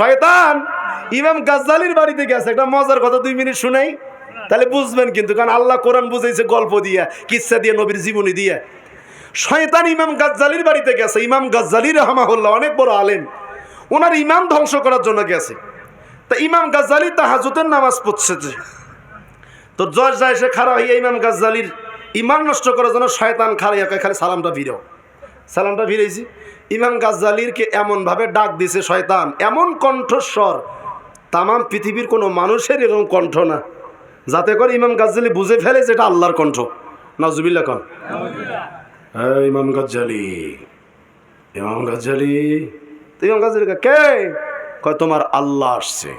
শয়তান, ইমাম গাজ্জালির বাড়িতে গেছে। একটা মজার কথা দুই মিনিট শুনাই, তাহলে বুঝবেন কিন্তু, কারণ আল্লাহ কোরআন বুঝেছে গল্প দিয়ে কিচ্ছা দিয়ে, নবীর জীবনী দিয়ে। শয়তান ইমাম গাজ্জালির বাড়িতে গেছে। ইমাম গাজ্জালি রহমাহুল্লাহ অনেক বড় আলেম। ওনার ইমাম ধ্বংস করার জন্য গেছে। তা ইমাম গাজ্জালি তাহাজুতের নামাজ পড়ছে যে। তো জজ যায় সে খারাপ হইয়া ইমাম গাজ্জালির ইমান নষ্ট করার জন্য শয়তান খারাইয়া খালি সালামটা ভিড়াও সালামটা ভিড়েছি ইমাম গাজ্জালিরকে এমনভাবে ডাক দিছে শয়তান এমন কণ্ঠস্বর। তামাম পৃথিবীর কোনো মানুষের এরকম কণ্ঠ না। যাতে করে ইমাম গাজ্জালি বুঝে ফেলে যে এটা আল্লাহর কণ্ঠ। নাজুবিল্লা কন। হ্যাঁ ইমাম গাজ্জালি ইমাম গাজ্জালি ইমাম গাজ্জালি কে? কয় তোমার আল্লাহ আসছে।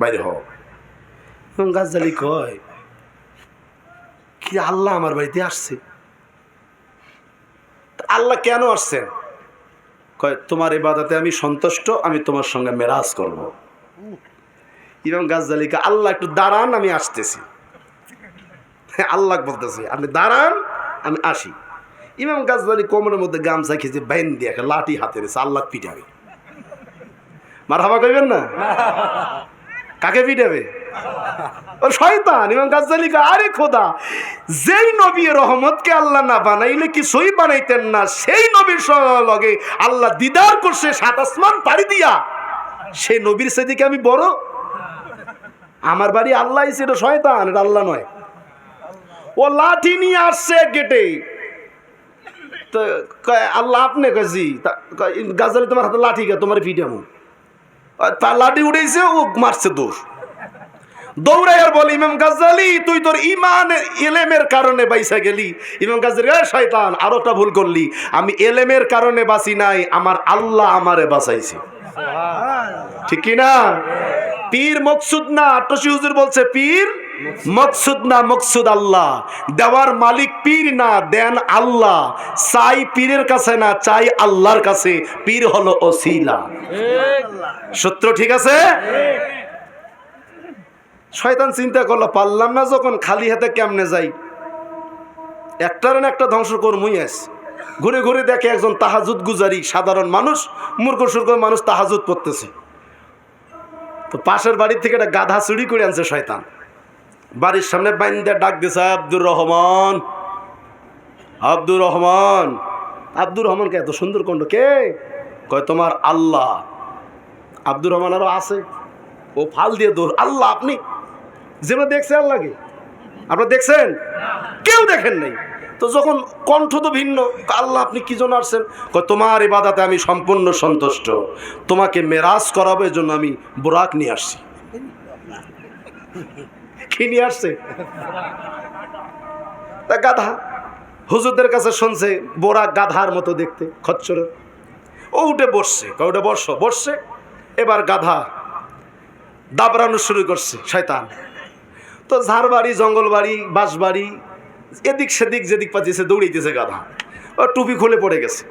বাইরে হও। ইমাম গাজ্জালি কয় কি আল্লাহ আমার বাড়িতে আসছে? আল্লাহ কেন আসছেন? কয়, তোমার এবাদাতে আমি সন্তুষ্ট, আমি তোমার সঙ্গে মেরাজ করব। ইমাম গাজ্জালিকে আল্লাহ, একটু দাঁড়ান, আমি আসতেছি। আল্লাহ বলতেছি, আপনি দাঁড়ান, আমি আসি। ইমাম গাজ্জালি কোমরের মধ্যে গামছা খেয়েছে বাইন দিয়ে লাঠি হাতে রেছে আল্লাহ পিটাবে। মার হাবা কইবেন না? কাকে পিটাবে ও শয়তান, ইমাম গাজ্জালি আরে খোদা, যেই নবী রহমতকে আল্লাহ না বানাইলে কি সই বানাইতেন না, সেই নবীর লগে আল্লাহ দিদার করছে, সাত আসমান পাড়ি দিয়া। সেই নবীর সেদিকে আমি বড়? আমার বাড়ি আল্লাহ এটা শয়তান, এটা আল্লাহ নয়। ও লাঠি নিয়ে আসছে গেটে। তো আল্লাহ আপনি কাজি গাজালি তোমার হাতে লাঠি কে? তোমার পিটামু তার লাঠি উঠেছে ও মারছে দৌড় দৌড়াই আর বলে ইমাম গাজ্জালি তুই তোর ইমান এলেমের কারণে বাইসা গেলি। ইমাম গাজ্জালি "এ শয়তান আরও একটা ভুল করলি। আমি এলেমের কারণে বাঁচি নাই আমার আল্লাহ আমারে বাঁচাইছে। ঠিক কি না পীর মকসুদ না আটশি হুজুর বলছে পীর মকসুদ না মকসুদ আল্লাহ। দেওয়ার মালিক পীর না, দেন আল্লাহ। চাই পীরের কাছে না, চাই আল্লাহর কাছে। পীর হলো ওসিলা। সূত্র ঠিক আছে? শয়তান চিন্তা করল, পারলাম না যখন খালি হাতে কেমনে যাই? একটার একটা ধ্বংস কর্মই আছে ঘুরে ঘুরে দেখে একজন তাহাজুদ গুজারি, সাধারণ মানুষ, মূর্খ সুর্খ মানুষ তাহাজুদ পড়তেছে। তো পাশের বাড়ির থেকে একটা গাধা চুরি করে আনছে শয়তান। বাড়ির সামনে বাইন্দা ডাক দিছে আব্দুর রহমান আব্দুর রহমান। আব্দুর রহমানকে এত সুন্দর কণ্ঠ কে? কয় তোমার আল্লাহ। আব্দুর রহমান আরও আছে। ও ফাল দিয়ে দৌড় আল্লাহ আপনি? যেন দেখছে আল্লাহকে আপনারা দেখছেন? কেউ দেখেন নাই। তো যখন কণ্ঠ তো ভিন্ন আল্লাহ আপনি কি জন্য আসছেন? কয়, তোমার ইবাদাতে আমি সম্পূর্ণ সন্তুষ্ট। তোমাকে মেরাজ করাবো জন্য আমি বোরাক নিয়ে আসছি। কি নিয়ে আসছে। তা গাধা। হুজুরদের কাছে শুনছে বোরাক গাধার মতো দেখতে খচ্চর। ও উঠে বসছে কয়, উঠে বসছে। এবার গাধা দাবড়ানো শুরু করছে শয়তান তো ঝাড় বাড়ি জঙ্গল বাড়ি বাঁশ বাড়ি এদিক সেদিক যেদিক পাচ্ছিছে দৌড়িতেছে গাধা। ও টুপি খুলে পড়ে গেছে।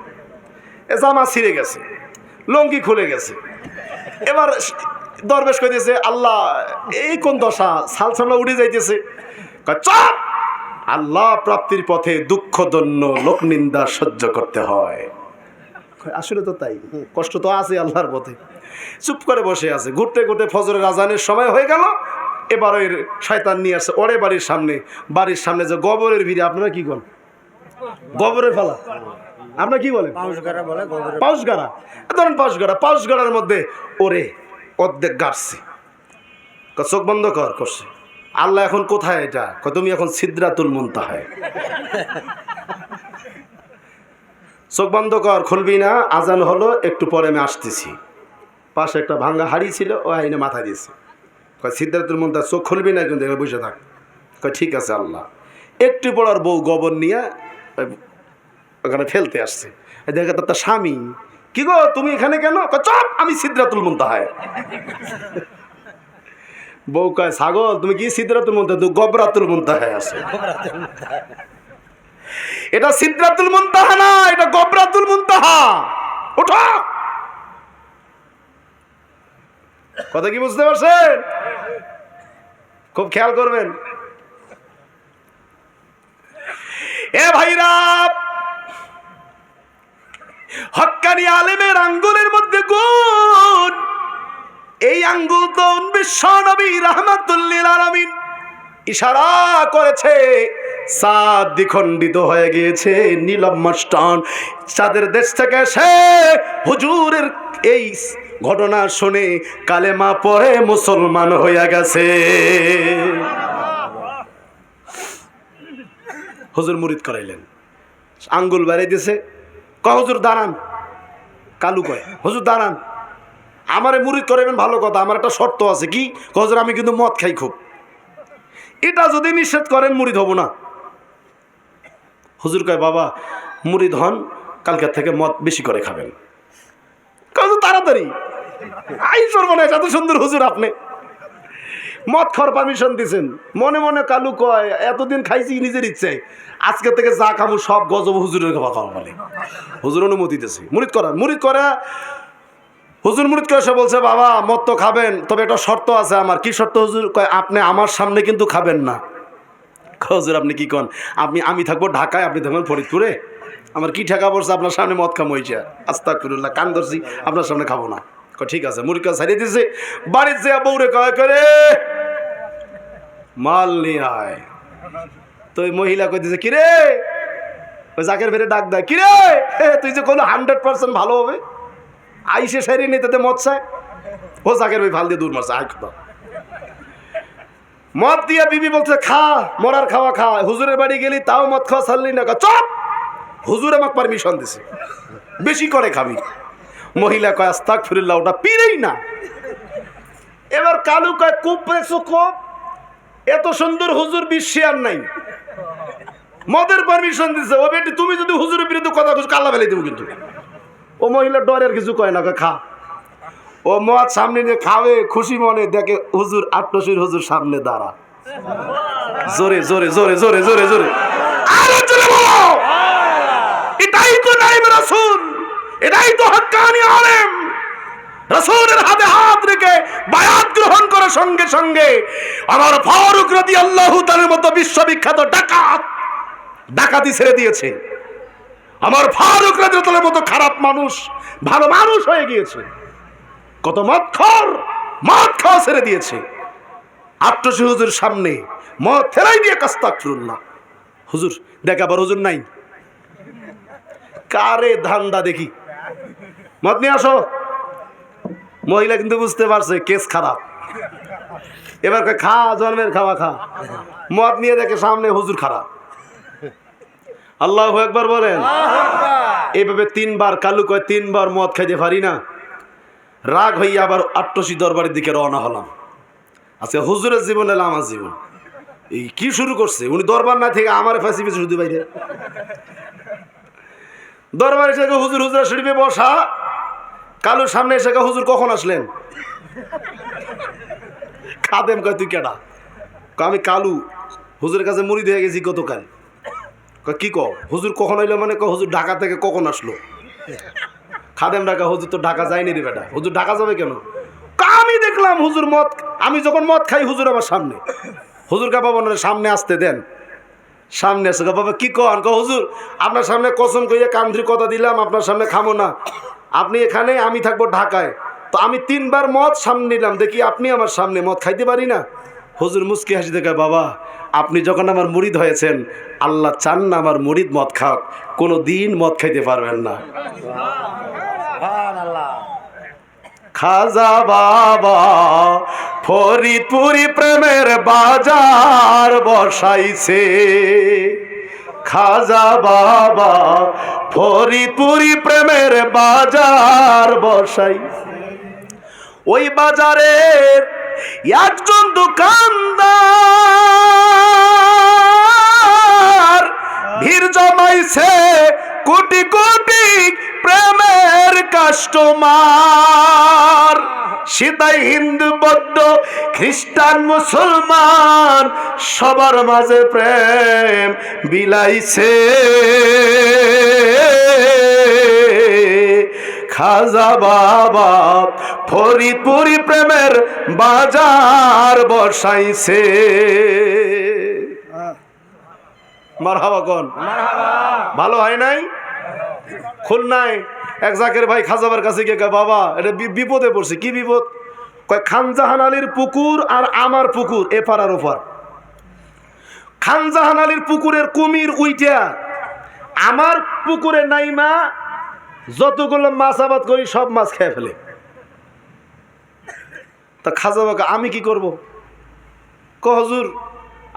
এ জামা ছিঁড়ে গেছে। লঙ্গি খুলে গেছে। এবার দরবেশ কইতেছে আল্লাহ এই কোন দশা? সালসালা উড়ে যাইতেছে। চুপ! আল্লাহ প্রাপ্তির পথে দুঃখদন্য লোকনিন্দা সহ্য করতে হয়। আসলে তো তাই। কষ্ট তো আছে আল্লাহর পথে। চুপ করে বসে আছে। ঘুরতে ঘুরতে ফজরের আজানের সময় হয়ে গেল। এবার ওই শয়তান নিয়ে আসছে ওরে বাড়ির সামনে। বাড়ির সামনে যে গোবরের ভিড়ে আপনারা কি করেন গোবরের ফালা। আপনারা কি বলেন? পাউস গাড়া ধরেন পাউস গাড়া পাউস গাড়ার মধ্যে ওরে অর্ধেক গাড়ছে। চোখ বন্ধ কর, করছে। আল্লাহ এখন কোথায় এটা? তুমি এখন সিদ্রাতুল মুনতাহায়। চোখ বন্ধ কর, খুলবি না। আজান হলো, একটু পরে আমি আসতেছি। পাশে একটা ভাঙ্গা হাড়ি ছিল, ও আইনে মাথা দিয়েছে। কয় সিদ্ধার্থের মধ্যে চোখ খুলবি না কিন্তু বসে থাক। কয় ঠিক আছে, আল্লাহ। একটু পড়ার বউ গোবর নিয়ে ওখানে ফেলতে আসছে। দেখে, তার স্বামী। কি গো, তুমি এখানে কেন? চপ, আমি সিদ্ধাতুল মুনতাহায় বউ কয়, ছাগল, তুমি কি সিদ্ধাতুল মুনতাহা তুই গবরাতুল মুনতাহায় আছে। এটা সিদ্ধাতুল মুনতাহা না, এটা গবরাতুল মুনতাহা ওঠো। কথা কি বুঝতে পারছেন? খুব খেয়াল করবেন। এ ভাইরা হক্কানি আলেমের আঙ্গুলের মধ্যে গুণ। এই আঙ্গুল তো বিশ্ব নবী রহমাতুল্লিল আলামিন ইশারা করেছে। চাঁদ দ্বিখণ্ডিত হয়ে গিয়েছে, নীলম মাস্টান। চাঁদের দেশ থেকে সে হুজুরের এই ঘটনা শুনে কালেমা পড়ে মুসলমান হইয়া গেছে। হুজুর মুরিদ করাইলেন। আঙ্গুল বাড়াই দিছে। হুজুর, দাঁড়ান। কালু কয়, হজুর, দাঁড়ান। আমারে মুরিদ করাইবেন ভালো কথা, আমার একটা শর্ত আছে, কি? হুজুর, আমি কিন্তু মদ খাই খুব। এটা যদি নিষেধ করেন, মুড়ি হব না। হুজুর কয়, বাবা, মুড়ি ধন, কালকের থেকে মদ বেশি করে খাবেন। কত তাড়াতাড়ি। আই সর্বনাশ, এত সুন্দর হুজুর আপনি। মদ খাওয়ার পারমিশন দিছেন। মনে মনে কালু কয়, এতদিন খাইছি নিজের ইচ্ছায়, আজকে থেকে যা খাব সব গজব হুজুরের খাওয়া খাওয়া বলে হুজুর অনুমতি দিতেছে মুরিদ করান মুরিদ করা, হুজুর মুরিদ করে, সে বলছে, বাবা, মদ তো খাবেন, তবে একটা শর্ত আছে আমার। কি শর্ত হুজুর? কয়, আপনি আমার সামনে কিন্তু খাবেন না। হুজুর, আপনি কি কন? আপনি, আমি থাকব ঢাকায়, আপনি থাকবেন ফরিদপুরে? আমার কি ঠেকা পড়ছে? আপনার সামনে মদ খামো হয়েছে আস্তা করুল্লাহ কান ধরছি, আপনার সামনে খাব না। ঠিক আছে কাজ ছাড়িয়ে দিয়েছে বাড়ির যে বউরে কয় করে মাল নিয়ে আয়। তো মহিলা দিছে কিরে? ওই জাকের ফেরে ডাক দেয় কিরে? হে, তুই যে কোনো হান্ড্রেড পার্সেন্ট ভালো হবে। আইসে সারি নেই তাতে মদ চায়। ও জাকের ওই ভালো দিয়ে দূর মারছে আয় কথা মদ দিয়া বিবি বলছে খা মরার খাওয়া খা হুজুরের বাড়ি গেলি তাও মদ খাওয়া ছাড়লি না চপ! হুজুর আমাকে পারমিশন দিছে। বেশি করে খাবি। মহিলা কয় আস্তাক ফিরিল্লা ওটা পিরেই না। এবার কালু কয় কূপ পেয়েছ কোপ এত সুন্দর হুজুর বিশ্বে আর নাই। মদের পারমিশন দিছে। ও বেটি, তুমি যদি হুজুরের বিরুদ্ধে কথা কিছু কাল্লা ফেলে দেবো কিন্তু। ও মহিলা ডরের কিছু কয় না খা। ও মদ সামনে নিয়ে খাবে, খুশি মনে দেখে হুজুর আটশির হুজুর সামনে দাঁড়া। জোরে জোরে জোরে জোরে জোরে জোরে। এটাই তো নাইম রাসূল। এটাই তো হক্কানি আলেম। রাসূলের হাতে হাত রেখে বায়াত গ্রহণ করার সঙ্গে সঙ্গে আমার ফারুক রাদিয়াল্লাহু তাআলার মতো বিশ্ববিখ্যাত ডাকাত ডাকাতি ছেড়ে দিয়েছে। আমার ফারুক রাদিয়াল্লাহুর মতো খারাপ মানুষ, ভালো মানুষ হয়ে গিয়েছে। কত মদখর মদ খাওয়া ছেড়ে দিয়েছে। আটশি হুজুর সামনে মদ ফেলাই দিয়ে কাস্তাকফিরুল্লাহ হুজুর, দেখ আবার হুজুর নাই? কারে ধান্দা দেখি? মদ নিয়ে আসো। মহিলা কিন্তু বুঝতে পারছে, কেস খারাপ। এবার খা, জন্মের খাওয়া খা। মদ নিয়ে দেখে সামনে হুজুর খারাপ। আল্লাহ একবার বলেন। এইভাবে তিনবার কালু কয়, তিনবার মদ খাইতে পারি না। রাগ হইয়া আবার আট্টসি দরবারের দিকে রওনা হলাম। আচ্ছা হুজুরের জীবন এলো আমার জীবন। এই কি শুরু করছে? উনি দরবার না থেকে আমার ফাঁসি পেয়েছে শুধু বাইরে। দরবারে হুজুর হুজুর শরীফে বসা। কালুর সামনে এসে কয়, হুজুর কখন আসলেন? খাদেম কয় তুই কেডা? আমি কালু হুজুরের কাছে মুড়ি দিয়ে গেছি গতকাল। কি কও? হুজুর কখন হইল মানে? কয়, হুজুর ঢাকা থেকে কখন আসলো? খাদেম ঢাকা হুজুর তো ঢাকা যায়নি রে বেটা। হুজুর ঢাকা যাবে কেন? আমি দেখলাম হুজুর মদ আমি যখন মদ খাই হুজুর আমার সামনে। হুজুর কা বাবা সামনে আসতে দেন। সামনে আসে বাবা কি কন? কয়, হুজুর আপনার সামনে কসম কইয়া কান্দ্রি কথা দিলাম আপনার সামনে খামো না। আপনি এখানে আমি থাকব ঢাকায়। তো আমি তিনবার মদ সামনে নিলাম দেখি আপনি আমার সামনে মদ খাইতে পারি না? হুজুর মুস্কি হাসি দেখে বাবা আপনি যখন আমার মুরিদ হয়েছেন আল্লাহ চান না আমার মুরিদ মদ খাক কোনো দিন মদ খাইতে পারবেন না। খাজা বাবা ফরিদপুরি প্রেমের বাজার বসাইছে। খাজা বাবা, ফরিদপুরি প্রেমের বাজার বসাই। ওই বাজারের একজন দোকানদার ভিড় জমাইছে কোটি কোটি প্রেমের কাস্টমার। সীতাই হিন্দু বৌদ্ধ খ্রিস্টান মুসলমান সবার মাঝে প্রেম বিলাইছে। খাজা বাবা ফরিদপুরি প্রেমের বাজার বসাইছে। মার হাবা কন ভালো হয় নাই? খুলনায় এক জাকের ভাই খাজাবার কাছে গিয়ে বাবা, এটা বিপদে পড়ছে, কি বিপদ? কয় খানজাহান আলীর পুকুর আর আমার পুকুর এপার আর ওপার খানজাহান আলীর পুকুরের কুমির উইটা, আমার পুকুরে নাইমা যতগুলো মাছ আবাদ করি সব মাছ খেয়ে ফেলে। তা খাজা বাবা আমি কি করব? ক হজুর,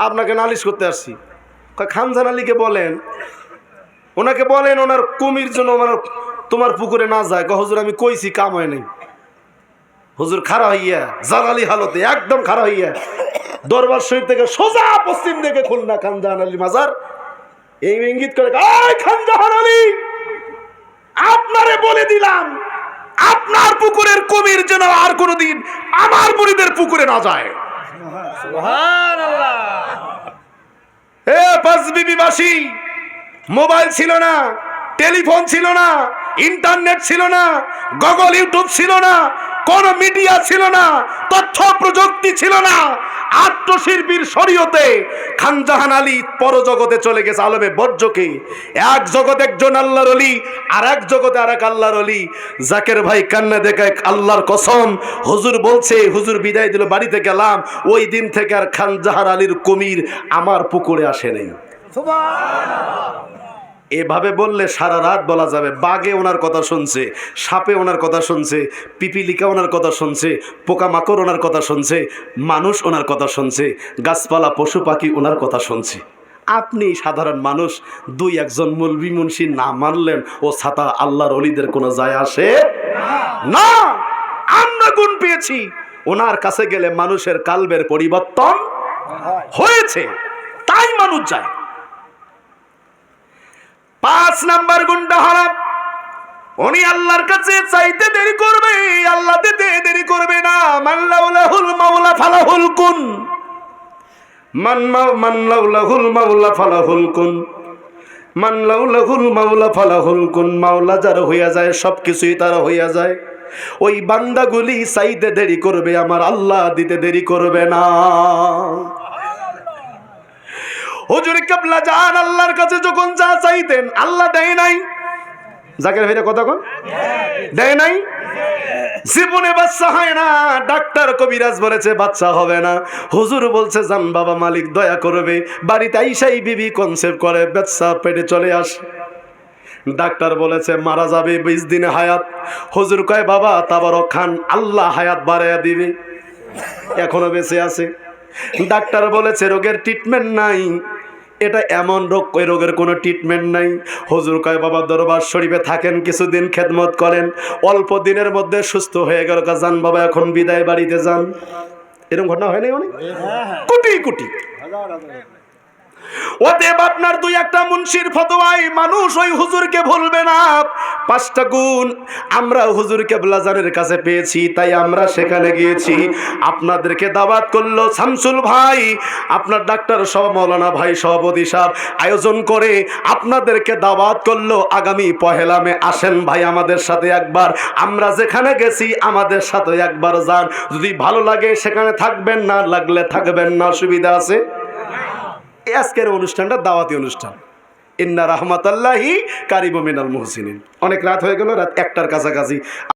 আপনাকে নালিশ করতে আসছি। কয় খানজান আলীকে বলেন, ওনাকে বলেন ওনার কুমির জন্য ওনার তোমার পুকুরে না যায় ক হজুর আমি কইছি কাম হয় নাই। হুজুর খাড়া হইয়া জালালি হালতে একদম খাড়া হইয়া দরবার শরীফ থেকে সোজা পশ্চিম দিকে খুলনা খানজাহান আলী মাজার এই ইঙ্গিত করে "এই খানজাহান আলী আপনারে বলে দিলাম আপনার পুকুরের কুমির যেন আর কোনোদিন আমার মুড়িদের পুকুরে না যায়। এ পাঁচ বিবিবাসী মোবাইল ছিল না টেলিফোন ছিল না ইন্টারনেট ছিল না গুগল ইউটিউব ছিল না, কোন মিডিয়া ছিল না, তথ্য প্রযুক্তি ছিল না। আত্মশিল্পীর শরীয়তে খানজাহান আলী পরজগতে চলে গেছে আলমে বর্জকে এক জগতে একজন আল্লাহর অলি, আর এক জগতে আর এক আল্লাহর অলি। জাকের ভাই কান্না দেখায় আল্লাহর কসম, হুজুর বলছে, হুজুর বিদায় দিল বাড়িতে গেলাম ওই দিন থেকে আর খানজাহার আলীর কুমির আমার পুকুরে আসে নেই। এভাবে বললে সারা রাত বলা যাবে বাঘে ওনার কথা শুনছে, সাপে ওনার কথা শুনছে, পিপিলিকা ওনার কথা শুনছে, পোকামাকড় ওনার কথা শুনছে, মানুষ ওনার কথা শুনছে, গাছপালা, পশু পাখি ওনার কথা শুনছে। আপনি সাধারণ মানুষ, দুই একজন মলবি মুন্সি না মানলেন ও ছাতা আল্লাহর অলিদের কোনো যায় আসে? না! আমরা গুণ পেয়েছি। ওনার কাছে গেলে মানুষের কালবের পরিবর্তন হয়েছে। তাই মানুষ যায়। পাঁচ নাম্বার গুন্ডা হারাম। উনি আল্লাহর কাছে চাইতে দেরি করবে, আল্লাহ দিতে দেরি করবে না। মাল্লাউলাহুল মাওলা ফালাহুল কুন। মান মাল্লাউলাহুল মাওলা ফালাহুল কুন। মাল্লাউলাহুল মাওলা ফালাহুল কুন। মাওলা যার হইয়া যায় সব কিছুই তার হইয়া যায়। ওই বান্দাগুলি চাইতে দেরি করবে, আমার আল্লাহ দিতে দেরি করবে না। হুজুর কাবলা যান, আল্লাহর কাছে যখন যা চাইতেন, আল্লাহ দেয় নাই। জাকের ভাইরা কথা কোন। দেয় নাই। জীবনে বাচ্চা হয় না, ডাক্তার কবিরাজ বলেছে, বাচ্চা হবে না। হুজুর বলছে, জান বাবা মালিক, দয়া করবে। বাড়িতে আইসাই বিবি কনসেপ্ট করে, বাচ্চা পেটে চলে আসে। ডাক্তার বলেছে, মারা যাবে বিশ দিনে হায়াত। হুজুর কয়, বাবা, তাবারক খান, আল্লাহ হায়াত বাড়াইয়া দিবে। এখনও বেঁচে আছে। ডাক্তার বলেছে, রোগের ট্রিটমেন্ট নাই। এটা এমন রোগ ওই রোগের কোনো ট্রিটমেন্ট নাই। হজুর কয় বাবা দরবার শরীফে থাকেন কিছুদিন খেদমত করেন অল্প দিনের মধ্যে সুস্থ হয়ে গেল যান বাবা এখন বিদায় বাড়িতে যান। এরকম ঘটনা হয় নাই অনেক? কোটি কোটি। অতএব আপনার দুই একটা মুন্সির ফতোয়ায় মানুষ ওই হুজুরকে ভুলবে না। পাঁচটা গুণ আমরা হুজুর কেবলাজানের কাছে পেয়েছি, তাই আমরা সেখানে গিয়েছি। আপনাদেরকে দাওয়াত করল শামসুল ভাই, আপনার ডাক্তার সহ মৌলানা ভাই সভাপতি সাহেব। আয়োজন করে আপনাদেরকে দাওয়াত করল, আগামী পহেলা মে আসেন ভাই আমাদের সাথে একবার। আমরা যেখানে গেছি আমাদের সাথে একবার যান। যদি ভালো লাগে সেখানে থাকবেন, না লাগলে থাকবেন না সুবিধা আছে? এই আজকের অনুষ্ঠানটা দাওয়াতি অনুষ্ঠান। ইন্না রহমতাল্লাহি কারিব মিনাল মোহসিন অনেক রাত হয়ে গেল, রাত একটার কাছাকাছি।